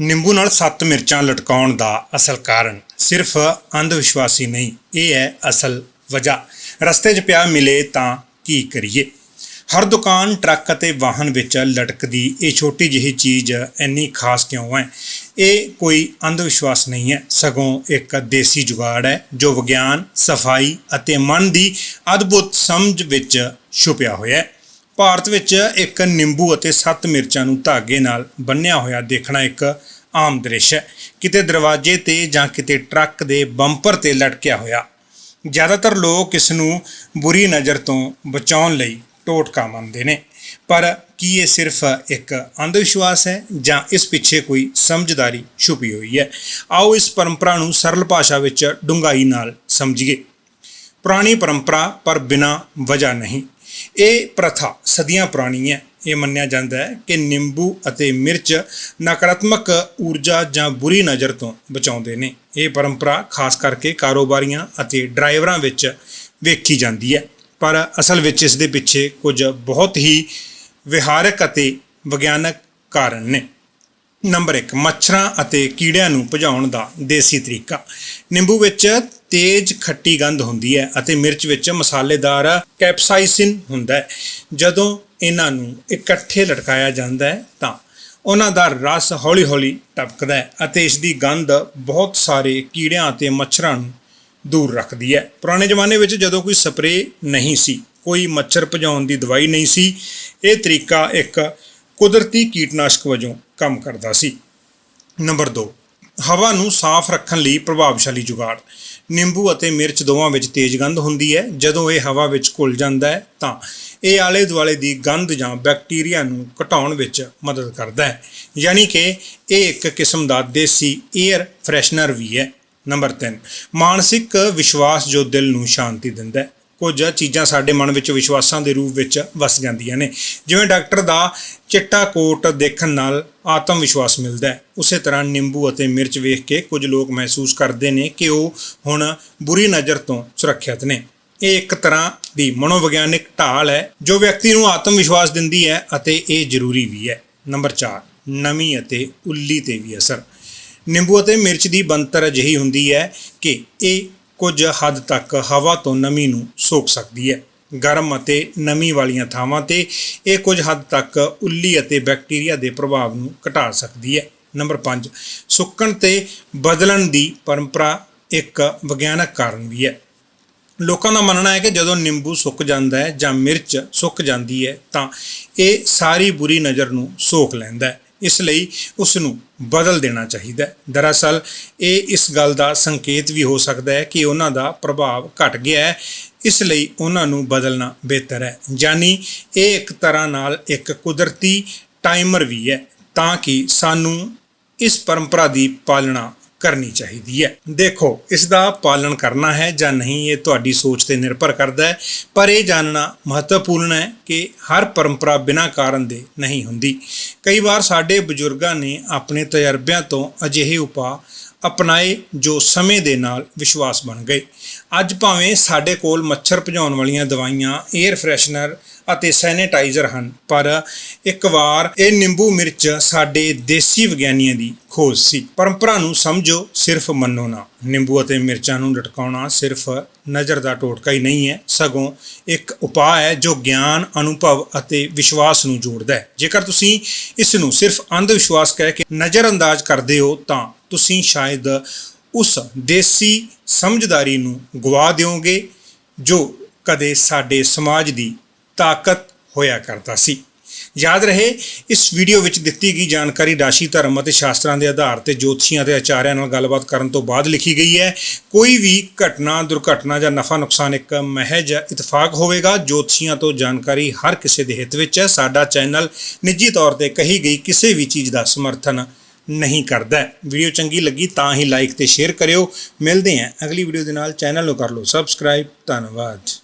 ਨਿੰਬੂ ਨਾਲ ਸੱਤ ਮਿਰਚਾਂ ਲਟਕਾਉਣ ਦਾ ਅਸਲ ਕਾਰਨ ਸਿਰਫ ਅੰਧ ਵਿਸ਼ਵਾਸੀ ਨਹੀਂ, ਇਹ ਹੈ ਅਸਲ ਵਜ੍ਹਾ। ਰਸਤੇ 'ਚ ਪਿਆ ਮਿਲੇ ਤਾਂ ਕੀ ਕਰੀਏ? ਹਰ ਦੁਕਾਨ, ਟਰੱਕ ਅਤੇ ਵਾਹਨ ਵਿੱਚ ਲਟਕਦੀ ਇਹ ਛੋਟੀ ਜਿਹੀ ਚੀਜ਼ ਇੰਨੀ ਖਾਸ ਕਿਉਂ ਹੈ? ਇਹ ਕੋਈ ਅੰਧ ਵਿਸ਼ਵਾਸ ਨਹੀਂ ਹੈ। ਸਗੋਂ ਇੱਕ ਦੇਸੀ ਜੁਗਾੜ ਹੈ, ਜੋ ਵਿਗਿਆਨ, ਸਫ਼ਾਈ ਅਤੇ ਮਨ ਦੀ ਅਦਭੁਤ ਸਮਝ ਵਿੱਚ ਛੁਪਿਆ ਹੋਇਆ ਹੈ। ਭਾਰਤ ਵਿੱਚ ਇੱਕ ਨਿੰਬੂ ਅਤੇ ਸੱਤ ਮਿਰਚਾਂ ਨੂੰ ਧਾਗੇ ਨਾਲ ਬੰਨਿਆ ਹੋਇਆ ਦੇਖਣਾ ਇੱਕ ਆਮ ਦ੍ਰਿਸ਼ ਹੈ। ਕਿਤੇ ਦਰਵਾਜ਼ੇ ਤੇ ਜਾਂ ਕਿਤੇ ਟਰੱਕ ਦੇ ਬੰਪਰ ਤੇ ਲਟਕਿਆ ਹੋਇਆ। ਜ਼ਿਆਦਾਤਰ ਲੋਕ ਇਸ ਨੂੰ ਬੁਰੀ ਨਜ਼ਰ ਤੋਂ ਬਚਾਉਣ ਲਈ ਟੋਟਕਾ ਮੰਨਦੇ ਨੇ। ਪਰ ਕੀ ਇਹ ਸਿਰਫ ਇੱਕ ਅੰਧ ਵਿਸ਼ਵਾਸ ਹੈ ਜਾਂ ਇਸ ਪਿੱਛੇ ਕੋਈ ਸਮਝਦਾਰੀ ਛੁਪੀ ਹੋਈ ਹੈ? ਆਓ ਇਸ ਪਰੰਪਰਾ ਨੂੰ ਸਰਲ ਭਾਸ਼ਾ ਵਿੱਚ ਡੂੰਘਾਈ ਨਾਲ ਸਮਝੀਏ। ਪੁਰਾਣੀ ਪਰੰਪਰਾ ਪਰ ਬਿਨਾਂ ਵਜ੍ਹਾ ਨਹੀਂ। ਇਹ ਪ੍ਰਥਾ ਸਦੀਆਂ ਪੁਰਾਣੀ ਹੈ। ਇਹ ਮੰਨਿਆ ਜਾਂਦਾ ਹੈ ਕਿ ਨਿੰਬੂ ਅਤੇ ਮਿਰਚ ਨਕਾਰਾਤਮਕ ਊਰਜਾ ਜਾਂ ਬੁਰੀ ਨਜ਼ਰ ਤੋਂ ਬਚਾਉਂਦੇ ਨੇ। ਇਹ ਪਰੰਪਰਾ ਖਾਸ ਕਰਕੇ ਕਾਰੋਬਾਰੀਆਂ ਅਤੇ ਡਰਾਈਵਰਾਂ ਵਿੱਚ ਵੇਖੀ ਜਾਂਦੀ ਹੈ। ਪਰ ਅਸਲ ਵਿੱਚ ਇਸ ਦੇ ਪਿੱਛੇ ਕੁਝ ਬਹੁਤ ਹੀ ਵਿਹਾਰਕ ਅਤੇ ਵਿਗਿਆਨਕ ਕਾਰਨ ਨੇ। ਨੰਬਰ 1 ਮੱਛਰਾਂ ਅਤੇ ਕੀੜਿਆਂ ਨੂੰ ਭਜਾਉਣ ਦਾ ਦੇਸੀ ਤਰੀਕਾ। ਨਿੰਬੂ ਵਿੱਚ ਤੇਜ਼ ਖੱਟੀ ਗੰਧ ਹੁੰਦੀ ਹੈ ਅਤੇ ਮਿਰਚ ਵਿੱਚ ਮਸਾਲੇਦਾਰ ਕੈਪਸਾਈਸਿਨ ਹੁੰਦਾ ਹੈ। ਜਦੋਂ ਇਹਨਾਂ ਨੂੰ ਇਕੱਠੇ ਲਟਕਾਇਆ ਜਾਂਦਾ ਹੈ ਤਾਂ ਉਹਨਾਂ ਦਾ ਰਸ ਹੌਲੀ-ਹੌਲੀ ਟਪਕਦਾ ਹੈ ਅਤੇ ਇਸ ਦੀ ਗੰਧ ਬਹੁਤ ਸਾਰੇ ਕੀੜਿਆਂ ਅਤੇ ਮੱਛਰਾਂ ਨੂੰ ਦੂਰ ਰੱਖਦੀ ਹੈ। ਪੁਰਾਣੇ ਜ਼ਮਾਨੇ ਵਿੱਚ ਜਦੋਂ ਕੋਈ ਸਪਰੇਅ ਨਹੀਂ ਸੀ, ਕੋਈ ਮੱਛਰ ਭਜਾਉਣ ਦੀ ਦਵਾਈ ਨਹੀਂ ਸੀ, ਇਹ ਤਰੀਕਾ ਇੱਕ ਕੁਦਰਤੀ ਕੀਟਨਾਸ਼ਕ ਵਜੋਂ ਕੰਮ ਕਰਦਾ ਸੀ। ਨੰਬਰ 2 ਹਵਾ ਨੂੰ ਸਾਫ਼ ਰੱਖਣ ਲਈ ਪ੍ਰਭਾਵਸ਼ਾਲੀ ਜੁਗਾੜ। ਨਿੰਬੂ ਅਤੇ ਮਿਰਚ ਦੋਵਾਂ ਵਿੱਚ ਤੇਜ਼ ਗੰਧ ਹੁੰਦੀ ਹੈ। ਜਦੋਂ ਇਹ ਹਵਾ ਵਿੱਚ ਘੁਲ ਜਾਂਦਾ ਹੈ, ਤਾਂ ਇਹ ਆਲੇ ਦੁਆਲੇ ਦੀ ਗੰਧ ਜਾਂ ਬੈਕਟੀਰੀਆ ਨੂੰ ਘਟਾਉਣ ਵਿੱਚ ਮਦਦ ਕਰਦਾ ਹੈ। ਯਾਨੀ ਕਿ ਇਹ ਇੱਕ ਕਿਸਮ ਦਾ ਦੇਸੀ 에ਅਰ ਫਰੈਸ਼ਨਰ ਵੀ ਹੈ। ਨੰਬਰ 3 ਮਾਨਸਿਕ ਵਿਸ਼ਵਾਸ ਜੋ ਦਿਲ ਨੂੰ ਸ਼ਾਂਤੀ ਦਿੰਦਾ ਹੈ। ਕੁਝ ਚੀਜ਼ਾਂ ਸਾਡੇ ਮਨ ਵਿੱਚ ਵਿਸ਼ਵਾਸਾਂ ਦੇ ਰੂਪ ਵਿੱਚ ਵਸ ਜਾਂਦੀਆਂ ਨੇ। ਜਿਵੇਂ ਡਾਕਟਰ ਦਾ ਚਿੱਟਾ ਕੋਟ ਦੇਖਣ ਨਾਲ ਆਤਮ ਵਿਸ਼ਵਾਸ ਮਿਲਦਾ ਹੈ। ਉਸੇ ਤਰ੍ਹਾਂ ਨਿੰਬੂ ਅਤੇ ਮਿਰਚ ਵੇਖ ਕੇ ਕੁਝ ਲੋਕ ਮਹਿਸੂਸ ਕਰਦੇ ਨੇ ਕਿ ਉਹ ਹੁਣ ਬੁਰੀ ਨਜ਼ਰ ਤੋਂ ਸੁਰੱਖਿਅਤ ਨੇ। ਇਹ ਇੱਕ ਤਰ੍ਹਾਂ ਦੀ ਮਨੋਵਿਗਿਆਨਿਕ ਢਾਲ ਹੈ ਜੋ ਵਿਅਕਤੀ ਨੂੰ ਆਤਮ ਵਿਸ਼ਵਾਸ ਦਿੰਦੀ ਹੈ ਅਤੇ ਇਹ ਜ਼ਰੂਰੀ ਵੀ ਹੈ। ਨੰਬਰ 4 ਨਮੀ ਅਤੇ ਉੱਲੀ ਤੇ ਵੀ ਅਸਰ। ਨਿੰਬੂ ਅਤੇ ਮਿਰਚ ਦੀ ਬਣਤਰ ਅਜਿਹੀ ਹੁੰਦੀ ਹੈ ਕਿ ਇਹ ਕੁਝ ਹੱਦ ਤੱਕ ਹਵਾ ਤੋਂ ਨਮੀ ਨੂੰ ਸੋਖ ਸਕਦੀ ਹੈ। ਗਰਮ ਅਤੇ ਨਮੀ ਵਾਲੀਆਂ ਥਾਵਾਂ ਤੇ ਇਹ ਕੁਝ ਹੱਦ ਤੱਕ ਉੱਲੀ ਅਤੇ ਬੈਕਟੀਰੀਆ ਦੇ ਪ੍ਰਭਾਵ ਨੂੰ ਘਟਾ ਸਕਦੀ ਹੈ। ਨੰਬਰ 5 ਸੁੱਕਣ ਤੇ ਬਦਲਣ ਦੀ ਪਰੰਪਰਾ ਇੱਕ ਵਿਗਿਆਨਕ ਕਾਰਨ ਵੀ ਹੈ। ਲੋਕਾਂ ਦਾ ਮੰਨਣਾ ਹੈ ਕਿ ਜਦੋਂ ਨਿੰਬੂ ਸੁੱਕ ਜਾਂਦਾ ਹੈ ਜਾਂ ਮਿਰਚ ਸੁੱਕ ਜਾਂਦੀ ਹੈ ਤਾਂ ਇਹ ਸਾਰੀ ਬੁਰੀ ਨਜ਼ਰ ਨੂੰ ਸੋਖ ਲੈਂਦਾ ਹੈ। ਇਸ ਲਈ ਉਸ ਨੂੰ ਬਦਲ ਦੇਣਾ ਚਾਹੀਦਾ ਹੈ। ਦਰਅਸਲ, ਇਹ ਇਸ ਗੱਲ ਦਾ ਸੰਕੇਤ ਵੀ ਹੋ ਸਕਦਾ ਹੈ ਕਿ ਉਹਨਾਂ ਦਾ ਪ੍ਰਭਾਵ ਘਟ ਗਿਆ ਹੈ। ਇਸ ਲਈ ਉਹਨਾਂ ਨੂੰ ਬਦਲਣਾ ਬਿਹਤਰ ਹੈ। ਯਾਨੀ ਇਹ ਇੱਕ ਤਰ੍ਹਾਂ ਨਾਲ ਇੱਕ ਕੁਦਰਤੀ ਟਾਈਮਰ ਵੀ ਹੈ, ਤਾਂ ਕਿ ਸਾਨੂੰ ਇਸ ਪਰੰਪਰਾ ਦੀ ਪਾਲਣਾ ਕਰਨੀ ਚਾਹੀਦੀ ਹੈ। ਦੇਖੋ ਇਸ ਦਾ ਪਾਲਣ ਕਰਨਾ ਹੈ ਜਾਂ ਨਹੀਂ, ਇਹ ਤੁਹਾਡੀ ਸੋਚ ਤੇ ਨਿਰਭਰ ਕਰਦਾ ਹੈ। ਪਰ ਇਹ ਜਾਣਨਾ ਮਹੱਤਵਪੂਰਨ ਹੈ ਕਿ ਹਰ ਪਰੰਪਰਾ ਬਿਨਾਂ ਕਾਰਨ ਦੇ ਨਹੀਂ ਹੁੰਦੀ। ਕਈ ਵਾਰ ਸਾਡੇ ਬਜ਼ੁਰਗਾਂ ਨੇ ਆਪਣੇ ਤਜਰਬਿਆਂ ਤੋਂ ਅਜਿਹੇ ਉਪਾਅ ਅਪਣਾਏ ਜੋ ਸਮੇਂ ਦੇ ਨਾਲ ਵਿਸ਼ਵਾਸ ਬਣ ਗਏ। ਅੱਜ ਭਾਵੇਂ ਸਾਡੇ ਕੋਲ ਮੱਛਰ ਭਜਾਉਣ ਵਾਲੀਆਂ ਦਵਾਈਆਂ 에ਅਰ ਫਰੈਸ਼ਨਰ ਅਤੇ ਸੈਨੀਟਾਈਜ਼ਰ ਹਨ, ਪਰ ਇੱਕ ਵਾਰ ਇਹ ਨਿੰਬੂ ਮਿਰਚ ਸਾਡੇ ਦੇਸੀ ਵਿਗਿਆਨੀਆਂ ਦੀ ਖੋਜ ਸੀ। ਪਰੰਪਰਾ ਨੂੰ ਸਮਝੋ, ਸਿਰਫ ਮੰਨੋ ਨਾ। ਨਿੰਬੂ ਅਤੇ ਮਿਰਚਾਂ ਨੂੰ ਲਟਕਾਉਣਾ ਸਿਰਫ ਨਜ਼ਰ ਦਾ ਟੋਟਕਾ ਹੀ ਨਹੀਂ ਹੈ, ਸਗੋਂ ਇੱਕ ਉਪਾਅ ਹੈ ਜੋ ਗਿਆਨ, ਅਨੁਭਵ ਅਤੇ ਵਿਸ਼ਵਾਸ ਨੂੰ ਜੋੜਦਾ ਹੈ। ਜੇਕਰ ਤੁਸੀਂ ਇਸ ਨੂੰ ਸਿਰਫ ਅੰਧ ਵਿਸ਼ਵਾਸ ਕਹਿ ਕੇ ਨਜ਼ਰਅੰਦਾਜ਼ ਕਰਦੇ ਹੋ, ਤਾਂ ਤੁਸੀਂ ਸ਼ਾਇਦ ਉਸ ਦੇਸੀ ਸਮਝਦਾਰੀ ਨੂੰ ਗਵਾ ਦਿਓਗੇ, ਜੋ ਕਦੇ ਸਾਡੇ ਸਮਾਜ ਦੀ ਤਾਕਤ ਹੋਇਆ ਕਰਦਾ ਸੀ। ਯਾਦ ਰਹੇ, ਇਸ ਵੀਡੀਓ ਵਿੱਚ ਦਿੱਤੀ ਗਈ ਜਾਣਕਾਰੀ ਰਾਸ਼ੀ ਧਰਮ ਅਤੇ ਸ਼ਾਸਤਰਾਂ ਦੇ ਆਧਾਰ ਤੇ ਜੋਤਸ਼ੀਆਂ ਤੇ ਆਚਾਰਿਆਂ ਨਾਲ ਗੱਲਬਾਤ ਕਰਨ ਤੋਂ ਬਾਅਦ ਲਿਖੀ ਗਈ ਹੈ, ਕੋਈ ਵੀ ਘਟਨਾ, ਦੁਰਘਟਨਾ ਜਾਂ ਨਫਾ ਨੁਕਸਾਨ ਇੱਕ ਮਹਿਜ ਇਤਫਾਕ ਹੋਵੇਗਾ। ਜੋਤਸ਼ੀਆਂ ਤੋਂ ਜਾਣਕਾਰੀ ਹਰ ਕਿਸੇ ਦੇ ਹਿੱਤ ਵਿੱਚ ਹੈ। ਸਾਡਾ ਚੈਨਲ ਨਿੱਜੀ ਤੌਰ ਤੇ ਕਹੀ ਗਈ ਕਿਸੇ ਵੀ ਚੀਜ਼ ਦਾ ਸਮਰਥਨ ਨਹੀਂ ਕਰਦਾ ਵੀਡੀਓ ਚੰਗੀ ਲੱਗੀ ਤਾਂ ਹੀ ਲਾਈਕ ਤੇ ਸ਼ੇਅਰ ਕਰਿਓ। ਮਿਲਦੇ ਹਾਂ ਅਗਲੀ ਵੀਡੀਓ ਦੇ ਨਾਲ। ਚੈਨਲ ਨੂੰ ਕਰ ਲਓ। ਸਬਸਕ੍ਰਾਈਬ ਧੰਨਵਾਦ।